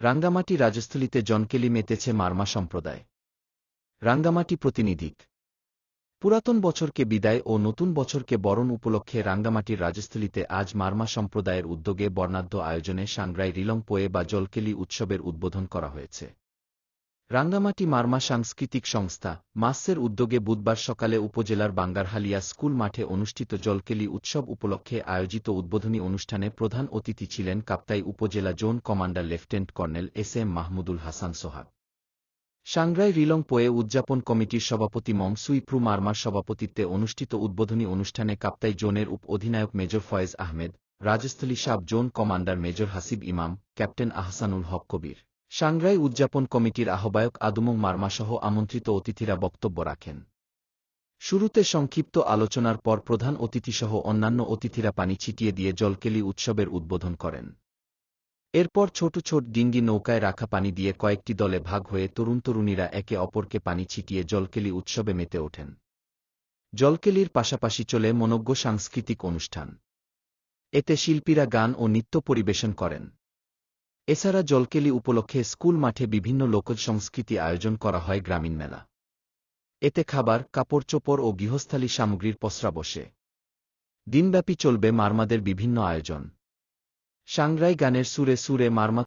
রাঙ্গামাটি রাজস্থলীতে জনকেলি মেতেছে মারমা সম্প্রদায়। রাঙ্গামাটি প্রতিনিধিক। পুরাতন বছরকে বিদায় ও নতুন বছরকে বরণ উপলক্ষে রাঙ্গামাটির রাজস্থলীতে আজ মারমা সম্প্রদায়ের উদ্যোগে বর্ণাঢ্য আয়োজনে সাংগ্রাই রিলংপোয়ে বা জলকেলি উৎসবের উদ্বোধন করা হয়েছে। রাঙ্গামাটি মারমা সাংস্কৃতিক সংস্থা, মাসের উদ্যোগে বুধবার সকালে উপজেলার বাঙ্গারহালিয়া স্কুল মাঠে অনুষ্ঠিত জলকেলি উৎসব উপলক্ষে আয়োজিত উদ্বোধনী অনুষ্ঠানে প্রধান অতিথি ছিলেন কাপ্তাই উপজেলা zone commander lieutenant colonel S M Mahmudul Hasan Sohag. Sangrai রিলং পোয়ে উদযাপন কমিটির সভাপতি মং সুইপ্রু মারমার সভাপতিত্বে অনুষ্ঠিত উদ্বোধনী অনুষ্ঠানে কাপ্তাই জোনের উপ অধিনায়ক major Faiz Ahmed, Rajasthali sub zone commander major Hasib Imam, captain Ahsanul Haque Kabir. Sangrai উদযাপন কমিটির আহ্বায়ক আদুমং মারমাসহ আমন্ত্রিত অতিথিরা বক্তব্য রাখেন। শুরুতে সংক্ষিপ্ত আলোচনার পর প্রধান অতিথিসহ অন্যান্য অতিথিরা পানি ছিটিয়ে দিয়ে জলকেলি উৎসবের উদ্বোধন করেন। এরপর ছোট ছোট ডিঙ্গি নৌকায় রাখা পানি দিয়ে কয়েকটি দলে ভাগ হয়ে তরুণ তরুণীরা একে অপরকে পানি ছিটিয়ে জলকেলি উৎসবে মেতে ওঠেন। জলকেলির পাশাপাশি চলে মনজ্ঞ সাংস্কৃতিক অনুষ্ঠান। এতে শিল্পীরা গান ও নৃত্য পরিবেশন করেন। এছাড়া জলকেলি উপলক্ষে স্কুল মাঠে বিভিন্ন লোকজ সংস্কৃতি আয়োজন করা হয় গ্রামীণ মেলা। এতে খাবার কাপড় চোপড় ও গৃহস্থালী সামগ্রীর পসরা বসে। দিনব্যাপী চলবে মারমাদের বিভিন্ন আয়োজন। সাংরাই গানের সুরে সুরে মারমা